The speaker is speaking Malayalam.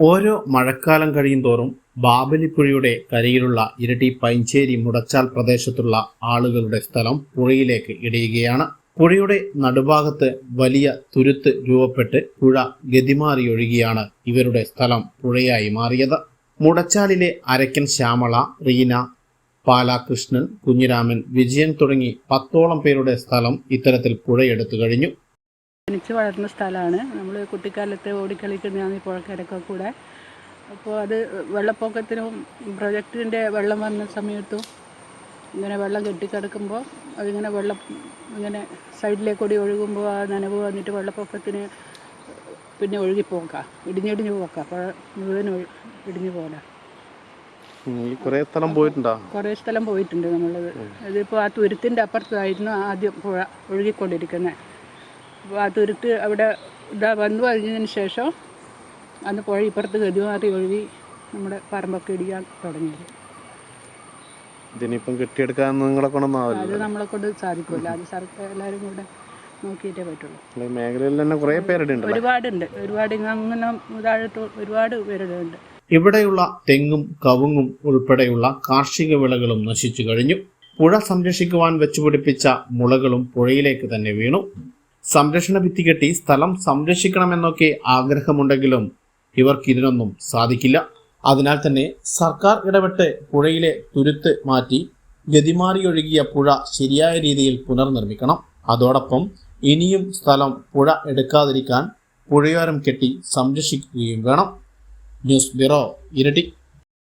ഓരോ മഴക്കാലം കഴിയും തോറും ബാബലിപ്പുഴയുടെ കരയിലുള്ള ഇരട്ടി പൈഞ്ചേരി മുടച്ചാൽ പ്രദേശത്തുള്ള ആളുകളുടെ സ്ഥലം പുഴയിലേക്ക് ഇടിയുകയാണ്. പുഴയുടെ നടുഭാഗത്ത് വലിയ തുരുത്ത് രൂപപ്പെട്ട് പുഴ ഗതിമാറിയൊഴുകിയാണ് ഇവരുടെ സ്ഥലം പുഴയായി മാറിയത്. മുടച്ചാലിലെ അരക്കൻ ശ്യാമള റീന പാലാകൃഷ്ണൻ കുഞ്ഞിരാമൻ വിജയൻ തുടങ്ങി പത്തോളം പേരുടെ സ്ഥലം ഇത്തരത്തിൽ പുഴയെടുത്തു കഴിഞ്ഞു. ജനിച്ച് വളർന്ന സ്ഥലമാണ്. നമ്മൾ കുട്ടിക്കാലത്ത് ഓടിക്കളിക്കുന്നതാണ് ഈ പുഴക്കരക്കെ കൂടെ. അപ്പോൾ അത് വെള്ളപ്പൊക്കത്തിനും പ്രൊജക്റ്റിന്റെ വെള്ളം വന്ന സമയത്തും ഇങ്ങനെ വെള്ളം കെട്ടിക്കിടക്കുമ്പോൾ അതിങ്ങനെ വെള്ളം ഇങ്ങനെ സൈഡിലേക്ക് കൂടി ഒഴുകുമ്പോൾ ആ നനവ് വന്നിട്ട് വെള്ളപ്പൊക്കത്തിന് പിന്നെ ഒഴുകിപ്പോക്കാം ഇടിഞ്ഞിടിഞ്ഞ് പോക്കാം അപ്പോൾ മുഴുവൻ ഇടിഞ്ഞു പോകാം കുറേ സ്ഥലം പോയിട്ടുണ്ടോ? കുറേ സ്ഥലം പോയിട്ടുണ്ട് നമ്മളത്. അതിപ്പോൾ ആ തുരുത്തിന്റെ അപ്പുറത്തായിരുന്നു ആദ്യം പുഴ ഒഴുകിക്കൊണ്ടിരിക്കുന്നത് തുരുത്ത് അവിടെ ഇതാ വന്നു കഴിഞ്ഞതിന് ശേഷം അന്ന് പുഴ ഇപ്പുറത്ത് ഗതിമാറി ഒഴുകി നമ്മുടെ പറമ്പൊക്കെ ഇടിയാൻ തുടങ്ങിയത്. ഇതിനിപ്പം കെട്ടിയെടുക്കാൻ നിങ്ങളെ കൊണ്ടൊന്നാവില്ല അത് നമ്മളെ കൊണ്ട് സാധിക്കില്ല അത് സർക്കാർ എല്ലാവരും കൂടെ നോക്കിയിട്ടേ പറ്റുള്ളൂ. മേഖലയിൽ തന്നെ കുറേ പേരുടെ ഉണ്ട് ഒരുപാടുണ്ട്. ഒരുപാട് അങ്ങനെ താഴോട്ട് ഒരുപാട് പേരുടെ ഉണ്ട് ഇവിടെയുള്ള തെങ്ങും കവുങ്ങും ഉൾപ്പെടെയുള്ള കാർഷിക വിളകളും നശിച്ചു കഴിഞ്ഞു. പുഴ സംരക്ഷിക്കുവാൻ വെച്ചുപിടിപ്പിച്ച മുളകളും പുഴയിലേക്ക് തന്നെ വീണു. സംരക്ഷണ ഭിത്തി കെട്ടി സ്ഥലം സംരക്ഷിക്കണമെന്നൊക്കെ ആഗ്രഹമുണ്ടെങ്കിലും ഇവർക്ക് ഇതിനൊന്നും സാധിക്കില്ല. അതിനാൽ തന്നെ സർക്കാർ ഇടപെട്ട് പുഴയിലെ തുരുത്ത് മാറ്റി ഗതിമാറിയൊഴുകിയ പുഴ ശരിയായ രീതിയിൽ പുനർനിർമ്മിക്കണം. അതോടൊപ്പം ഇനിയും സ്ഥലം പുഴ എടുക്കാതിരിക്കാൻ പുഴയോരം കെട്ടി സംരക്ഷിക്കുകയും വേണം. ന്യൂസ് ബ്യൂറോ ഇരട്ടി.